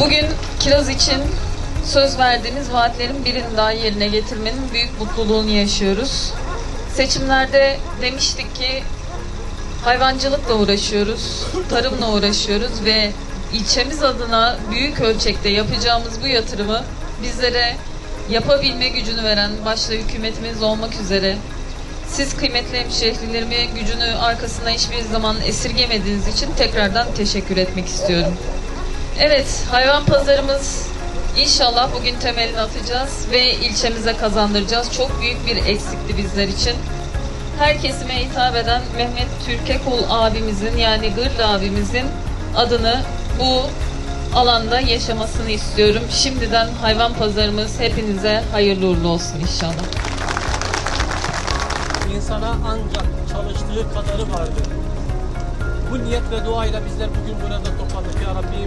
Bugün kiraz için söz verdiğimiz vaatlerin birini daha yerine getirmenin büyük mutluluğunu yaşıyoruz. Seçimlerde demiştik ki hayvancılıkla uğraşıyoruz, tarımla uğraşıyoruz ve ilçemiz adına büyük ölçekte yapacağımız bu yatırımı bizlere yapabilme gücünü veren başta hükümetimiz olmak üzere siz kıymetli hemşehrilerime gücünü arkasına hiçbir zaman esirgemediğiniz için tekrardan teşekkür etmek istiyorum. Evet, hayvan pazarımız inşallah bugün temelini atacağız ve ilçemize kazandıracağız. Çok büyük bir eksikti bizler için. Her kesime hitap eden Mehmet Türkekul abimizin yani Gırlı abimizin adını bu alanda yaşamasını istiyorum. Şimdiden hayvan pazarımız hepinize hayırlı uğurlu olsun inşallah. İnsana ancak çalıştığı kadarı vardır. Bu niyet ve duayla bizler bugün burada toplandık ya Rabbim.